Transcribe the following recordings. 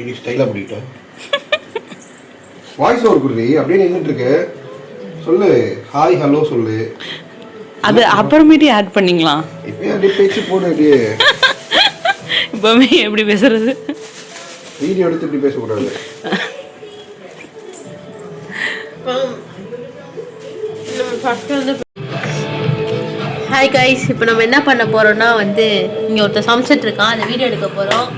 இனி ஸ்டைலாக பண்ணிட்டோம் வாய்ஸ் ஓவர் குருவி அப்படியே நின்றுட்டு இருக்கு சொல்லு. ஹாய் ஹலோ சொல்லு. அது அப்புறமேட்டு ஆட் பண்ணிக்கலாம் இப்பயே அப்படியே பேச்சு போடு அப்படியே. இப்போவே எப்படி பேசுறது? வீடியோ எடுத்து இப்படி பேசக்கூடாது. ஹாய் கைஸ் இப்போ நம்ம என்ன பண்ண போகிறோம்னா வந்து இங்கே ஒருத்தர் சமைச்சிட்டு இருக்கான் அந்த வீடியோ எடுக்க போகிறோம்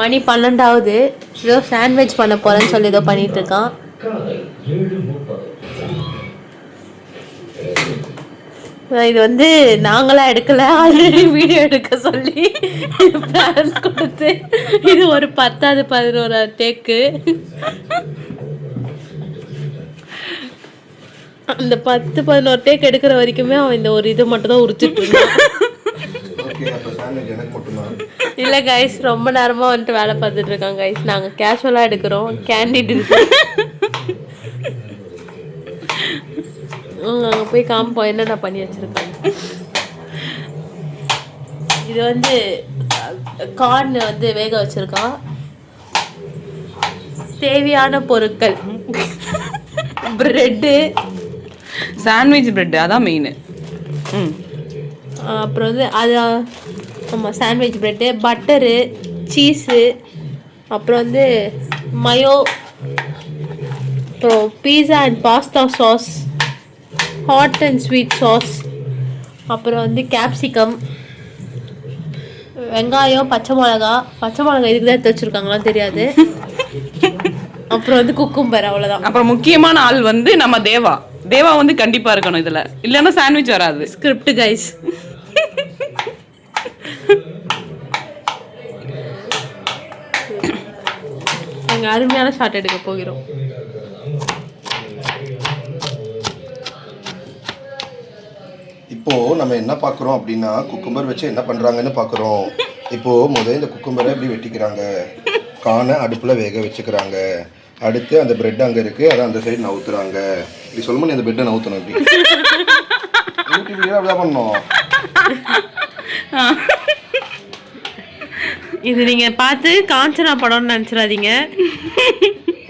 மணி பன்னெண்டாவது. ஏதோ சாண்ட்விச் பண்ண போகிறேன்னு சொல்லி ஏதோ பண்ணிகிட்ருக்கான் இருக்கான் இது வந்து நாங்களா எடுக்கல ஆல்ரெடி வீடியோ எடுக்க சொல்லி கொடுத்து. இது ஒரு பத்தாவது பதினோராவது டேக்கு அந்த பத்து பதினோரு டேக் எடுக்கிற வரைக்குமே அவன் இந்த ஒரு இது மட்டும் தான் உரிச்சிட்டு இல்லை கைஸ் ரொம்ப நேரமாக வந்துட்டு வேலை பார்த்துட்டு இருக்காங்க கைஸ் நாங்கள் கேஷுவலாக எடுக்கிறோம் கேண்டிட் இருக்கு அங்கே போய் காமிப்போம் என்னென்ன பண்ணி வச்சுருக்காங்க இது வந்து கார்ன் வந்து வேக வச்சிருக்கான். தேவையான பொருட்கள். ப்ரெட்டு சாண்ட்விச் பிரெட் அதான் மெயின் ம். அப்புறம் வந்து அது ஆமாம் சாண்ட்விச் ப்ரெட்டு பட்டரு சீஸு அப்புறம் வந்து மயோ அப்புறம் pizza and pasta sauce hot and sweet sauce அப்புறம் வந்து கேப்சிகம் வெங்காயம் பச்சை மிளகா. பச்சை மிளகா இதுக்கு தான் எடுத்து வச்சுருக்காங்களாம் தெரியாது. அப்புறம் வந்து குக்கும்பர் அவ்வளோதான் அப்புறம் முக்கியமான ஆள் வந்து நம்ம தேவா. தேவா வந்து கண்டிப்பா இருக்கணும் இதுல. இல்லைன்னா சாண்ட்விச் வராது. ஸ்கிரிப்ட் கைஸ் நாங்கள் அருமையான ஷாட் எடுக்க போகிறோம். இப்போது நம்ம என்ன பார்க்குறோம் அப்படின்னா குக்கும்பர் வச்சு என்ன பண்ணுறாங்கன்னு பார்க்குறோம். இப்போது முதல்ல இந்த குக்கும்பரை எப்படி வெட்டிக்கிறாங்க? காணை அடுப்பில் வேக வச்சுக்கிறாங்க. அடுத்து அந்த பிரெட் அங்கே இருக்குது அதை அந்த சைடு நவுத்துறாங்க இப்படி சொல்லும்போது அந்த பிரெட்டை நவுத்தணும் இப்படி அப்படிதான் பண்ணோம் இது நீங்கள் பார்த்து காஞ்சனா படம்னு நினச்சிடாதீங்க.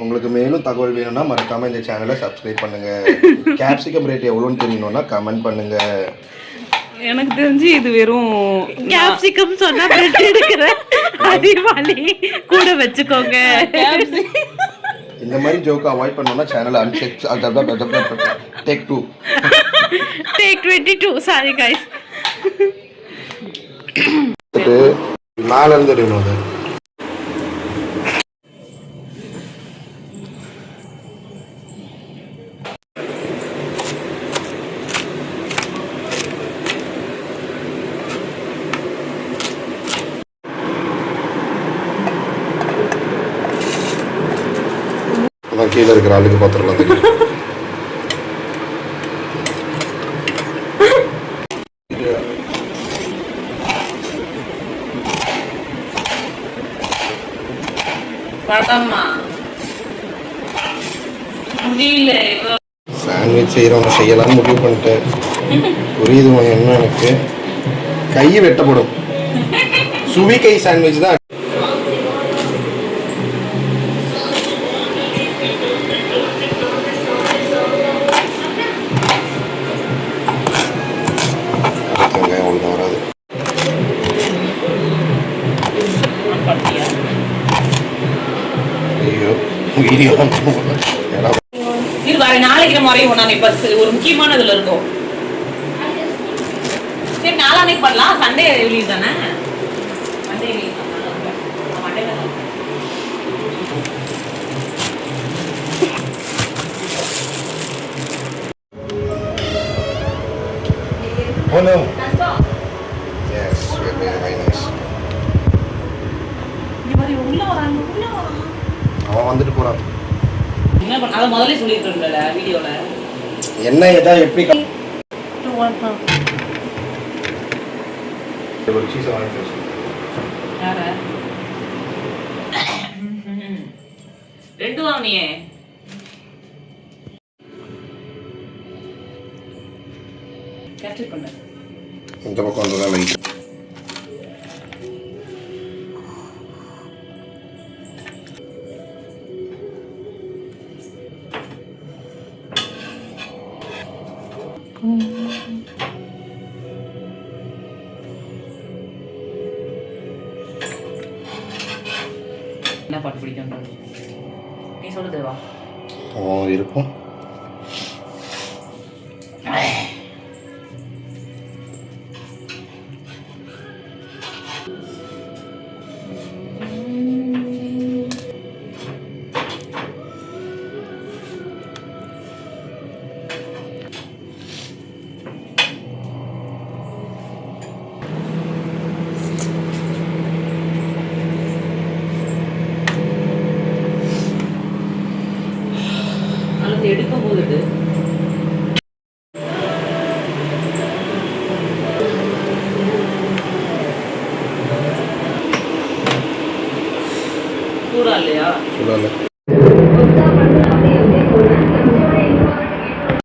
உங்களுக்கு மேலும் தகவல் வேணும்னா மறக்காம இந்த சேனலை சப்ஸ்கிரைப் பண்ணுங்க. கேப்சிகம் ரேட் எவ்வளோன்னு தெரியணும்னா கமெண்ட் பண்ணுங்க. எனக்கு தெரிஞ்சு இது வெறும் கேப்சிகம் சொன்னா பிரெட் எடுக்கிற கூட வச்சுக்கோங்க. இந்த மாதிரி ஜோக்கு அவாய்ட் பண்ணோம்னா சேனலை uncheck take two take twenty two sorry guys மேல இருந்து அது கீழே இருக்கிற ஆளுக்கு தெரியும் முடியல சாண்ட்விச் செய்கிறவங்க செய்யலாம்னு முடிவு பண்ணிட்டேன். புரியுது என்ன எனக்கு. கை வெட்டப்படும். சுவி கை சாண்ட்விச் தான் வீடியோ இது நாளைக்கு முறையும் நான் இப்ப சி- ஒரு முக்கியமான இதுல இருக்கும். சரி நாளானைக்கு பண்ணலாம். சண்டே ரிலீஸ் தானே? Release Oh no. அவன் வந்துட்டு போறான். என்ன பண்ண அதை முதல்ல சொல்லிட்டு இருந்தல வீடியோல. என்ன எதா எப்படி ஒரு சீஸை வாங்கிட்டு ரெண்டு வாங்கினியே. இந்த பக்கம் வந்ததான் லைட் என்ன பாட்டு பிடிக்கும் நீ சொல்லு தேவா. இருக்கும். சூடா